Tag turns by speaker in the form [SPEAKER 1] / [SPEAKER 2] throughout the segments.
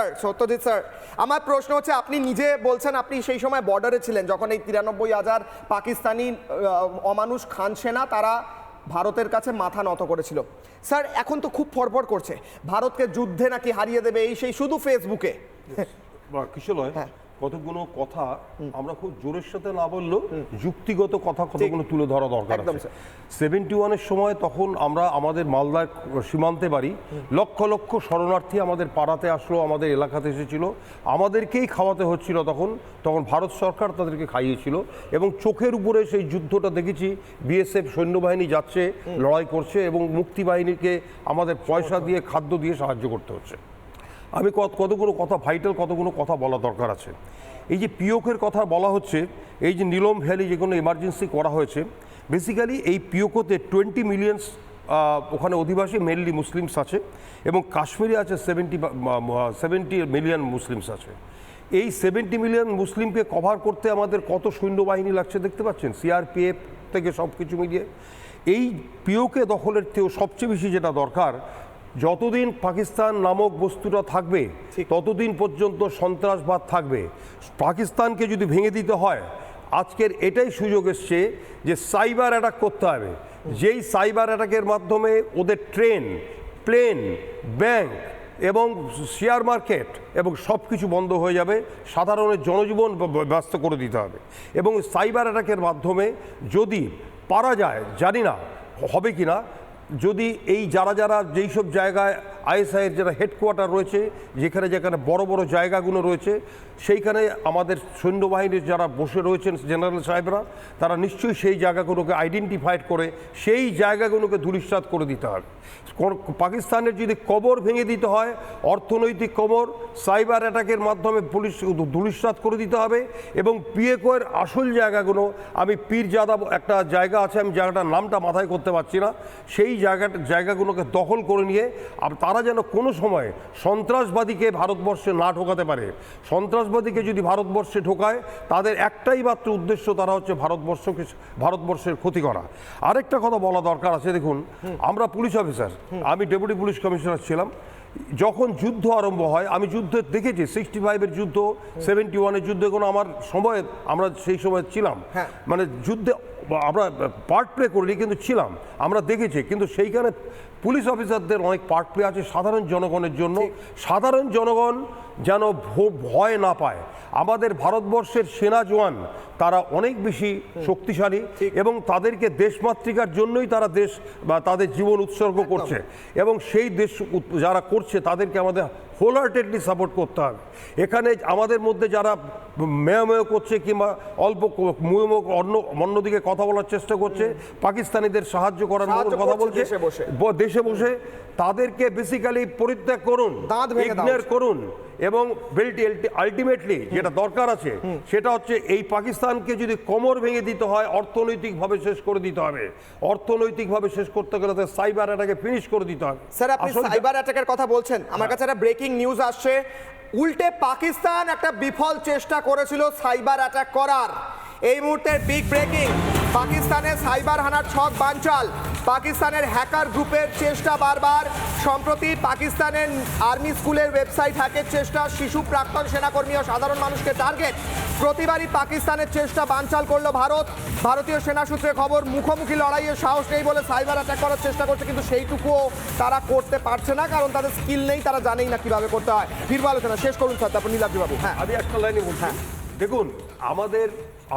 [SPEAKER 1] Sir Satyajit sir আমার প্রশ্ন হচ্ছে আপনি নিজে বলছেন আপনি সেই সময় বর্ডারে ছিলেন যখন এই তিরানব্বই হাজার পাকিস্তানি অমানুষ খান সেনা তারা ভারতের কাছে মাথা নত করেছিল। স্যার এখন তো খুব ফরফর করছে। ভারতকে যুদ্ধে নাকি হারিয়ে দেবে এই সেই শুধু ফেসবুকে
[SPEAKER 2] কিশলয়
[SPEAKER 1] হ্যাঁ।
[SPEAKER 2] কতগুলো কথা আমরা খুব জোরের সাথে না বললেও যুক্তিগত কথা কতগুলো তুলে ধরা দরকার আছে। সেভেন্টি ওয়ানের সময় তখন আমরা আমাদের মালদার সীমান্তে বাড়ি লক্ষ লক্ষ শরণার্থী আমাদের পাড়াতে আসলো আমাদের এলাকাতে এসেছিল। আমাদেরকেই খাওয়াতে হচ্ছিল তখন। তখন ভারত সরকার তাদেরকে খাইয়েছিল এবং চোখের উপরে সেই যুদ্ধটা দেখেছি। বিএসএফ সৈন্যবাহিনী যাচ্ছে লড়াই করছে এবং মুক্তি বাহিনীকে আমাদের পয়সা দিয়ে খাদ্য দিয়ে সাহায্য করতে হচ্ছে। আমি কত কতগুলো কথা ভাইটাল কতগুলো কথা বলা দরকার আছে। এই যে পিওকের কথা বলা হচ্ছে, এই যে নীলম ভ্যালি যে কোনো এমার্জেন্সি করা হয়েছে বেসিক্যালি এই পিওকোতে টোয়েন্টি মিলিয়নস ওখানে অধিবাসী মেনলি মুসলিমস আছে, এবং কাশ্মীরে আছে সেভেন্টি সেভেন্টি মিলিয়ন মুসলিমস আছে। এই সেভেন্টি মিলিয়ন মুসলিমকে কভার করতে আমাদের কত সৈন্যবাহিনী লাগছে দেখতে পাচ্ছেন? সিআরপিএফ থেকে সব কিছু মিলিয়ে। এই পিওকে দখলের থেকেও সবচেয়ে বেশি যেটা দরকার যতদিন পাকিস্তান নামক বস্তুটা থাকবে ততদিন পর্যন্ত সন্ত্রাসবাদ থাকবে। পাকিস্তানকে যদি ভেঙে দিতে হয় আজকের এটাই সুযোগ এসছে যে সাইবার অ্যাটাক করতে হবে। যেই সাইবার অ্যাটাকের মাধ্যমে ওদের ট্রেন প্লেন ব্যাংক এবং শেয়ার মার্কেট এবং সব কিছু বন্ধ হয়ে যাবে সাধারণের জনজীবন ব্যস্ত করে দিতে হবে। এবং সাইবার অ্যাটাকের মাধ্যমে যদি পারা যায় জানি না হবে কি না যদি এই যারা যারা যেই সব জায়গায় আইএসআইয়ের যারা হেডকোয়ার্টার রয়েছে, যেখানে যেখানে বড় বড় জায়গাগুলো রয়েছে, সেইখানে আমাদের সৈন্যবাহিনীর যারা বসে রয়েছেন জেনারেল সাহেবরা, তারা নিশ্চয়ই সেই জায়গাগুলোকে আইডেন্টিফাইড করে, সেই জায়গাগুলোকে ধূলিসাৎ করে দিতে হবে। পাকিস্তানের যদি কবর ভেঙে দিতে হয়, অর্থনৈতিক কবর সাইবার অ্যাটাকের মাধ্যমে পুলিশ ধূলিসাৎ করে দিতে হবে এবং পিএকোয়ের আসল জায়গাগুলো, আমি পীরজাদা একটা জায়গা আছে, আমি জায়গাটার নামটা মাথায় করতে পারছি না, সেই জায়গাটা, জায়গাগুলোকে দখল করে নিয়ে তারা যেন কোনো সময় সন্ত্রাসবাদীকে ভারতবর্ষে না ঢোকাতে পারে। সন্ত্রাসবাদীকে যদি ভারতবর্ষে ঢোকায় তাদের একটাই মাত্র উদ্দেশ্য তারা হচ্ছে ভারতবর্ষকে ভারতবর্ষের ক্ষতি করা। আরেকটা কথা বলা দরকার আছে দেখুন আমরা পুলিশ অফিসার আমি ডেপুটি পুলিশ কমিশনার ছিলাম। যখন যুদ্ধ আরম্ভ হয় আমি যুদ্ধ দেখেছি সিক্সটি ফাইভের যুদ্ধ সেভেন্টি ওয়ানের যুদ্ধে কোনো আমার সময় আমরা সেই সময় ছিলাম।
[SPEAKER 1] হ্যাঁ।
[SPEAKER 2] মানে যুদ্ধে আমরা পার্ট প্লে করিনি কিন্তু ছিলাম। আমরা দেখেছি কিন্তু সেইখানে পুলিশ অফিসারদের অনেক পার্ট প্লে আছে সাধারণ জনগণের জন্য। সাধারণ জনগণ যেন ভয় না পায়। আমাদের ভারতবর্ষের সেনা জওয়ান তারা অনেক বেশি শক্তিশালী এবং তাদেরকে দেশমাতৃকার জন্যই তারা দেশ বা তাদের জীবন উৎসর্গ করছে। এবং সেই দেশ যারা করছে তাদেরকে আমাদের হোল হার্টেডলি সাপোর্ট করতে হবে। এখানে আমাদের মধ্যে যারা মেয় মেয় করছে কিংবা অল্প মুয়ে অন্য অন্যদিকে কথা বলার চেষ্টা করছে পাকিস্তানিদের সাহায্য করার মতো কথা বলছে
[SPEAKER 1] দেশে বসে।
[SPEAKER 2] তাদেরকে বেসিক্যালি পরিত্যাগ করুন করুন। এবং বেল্টি আলটিমেটলি যেটা দরকার আছে সেটা হচ্ছে এই পাকিস্তানকে যদি কোমর ভেঙে দিতে হয় অর্থনৈতিকভাবে শেষ করে দিতে হবে। অর্থনৈতিকভাবে শেষ করতে গেলে তাদের সাইবার অ্যাটাকে ফিনিশ করে দিতে হবে।
[SPEAKER 1] স্যার আপনি সাইবার অ্যাটাকের কথা বলছেন। আমার কাছে একটা ব্রেকিং নিউজ আসছে। উল্টে পাকিস্তান একটা বিফল চেষ্টা করেছিল সাইবার অ্যাটাক করার। এই মুহূর্তের বিগ ব্রেকিং পাকিস্তানের সাইবার হানার ছক বানচাল। পাকিস্তানের হ্যাকার গ্রুপের চেষ্টা বারবার। সম্প্রতি পাকিস্তানের আর্মি স্কুলের ওয়েবসাইট হ্যাকের চেষ্টা শিশু প্রাক্তন সেনাকর্মী ও সাধারণ মানুষকে টার্গেট। প্রতিবারই পাকিস্তানের চেষ্টা বানচাল করল ভারত। ভারতীয় সেনা সূত্রে খবর মুখোমুখি লড়াইয়ের সাহস নেই বলে সাইবার অ্যাটাক করার চেষ্টা করছে কিন্তু সেইটুকুও তারা করতে পারছে না কারণ তাদের স্কিল নেই তারা জানেই না কীভাবে করতে হয়। ফিরবো আলোচনা শেষ করুন স্যার তারপর নীলাদ্রি বাবু হ্যাঁ।
[SPEAKER 2] আমি একটা লাইনে বলছি। দেখুন আমাদের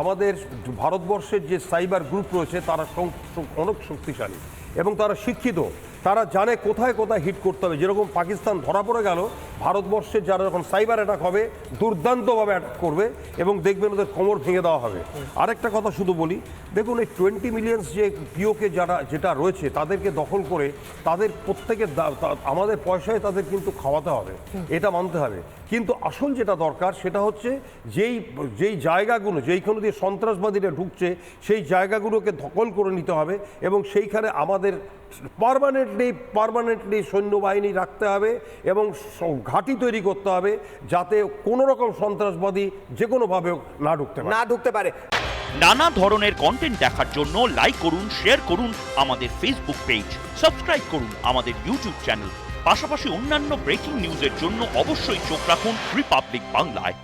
[SPEAKER 2] আমাদের ভারতবর্ষের যে সাইবার গ্রুপ রয়েছে তারা অনেক শক্তিশালী এবং তারা শিক্ষিত। তারা জানে কোথায় কোথায় হিট করতে হবে। যেরকম পাকিস্তান ধরা পড়ে গেল ভারতবর্ষের যারা যখন সাইবার অ্যাটাক হবে, দুর্দান্তভাবে অ্যাটাক করবে এবং দেখবেন ওদের কোমর ভেঙে দেওয়া হবে। আরেকটা কথা শুধু বলি, দেখুন এই টোয়েন্টি মিলিয়ন্স যে পিওকে যারা, যেটা রয়েছে, তাদেরকে দখল করে তাদের প্রত্যেকের আমাদের পয়সায় তাদের কিন্তু খাওয়াতে হবে। এটা মানতে হবে। কিন্তু আসল যেটা দরকার, সেটা হচ্ছে যেই যেই জায়গাগুলো, যেইখানে দিয়ে সন্ত্রাসবাদীরা ঢুকছে, সেই জায়গাগুলোকে দখল করে নিতে হবে এবং সেইখানে আমাদের পারমানেন্টলি পারমানেন্টলি সৈন্যবাহিনী রাখতে হবে এবং ঘাঁটি তৈরি করতে হবে যাতে কোনো রকম সন্ত্রাসবাদী যে কোনোভাবে না ঢুকতে পারে।
[SPEAKER 1] না ঢুকতে পারে।
[SPEAKER 3] নানা ধরনের কন্টেন্ট দেখার জন্য লাইক করুন শেয়ার করুন আমাদের ফেসবুক পেজ সাবস্ক্রাইব করুন আমাদের ইউটিউব চ্যানেল পাশাপাশি অন্যান্য ব্রেকিং নিউজের জন্য অবশ্যই চোখ রাখুন রিপাবলিক বাংলায়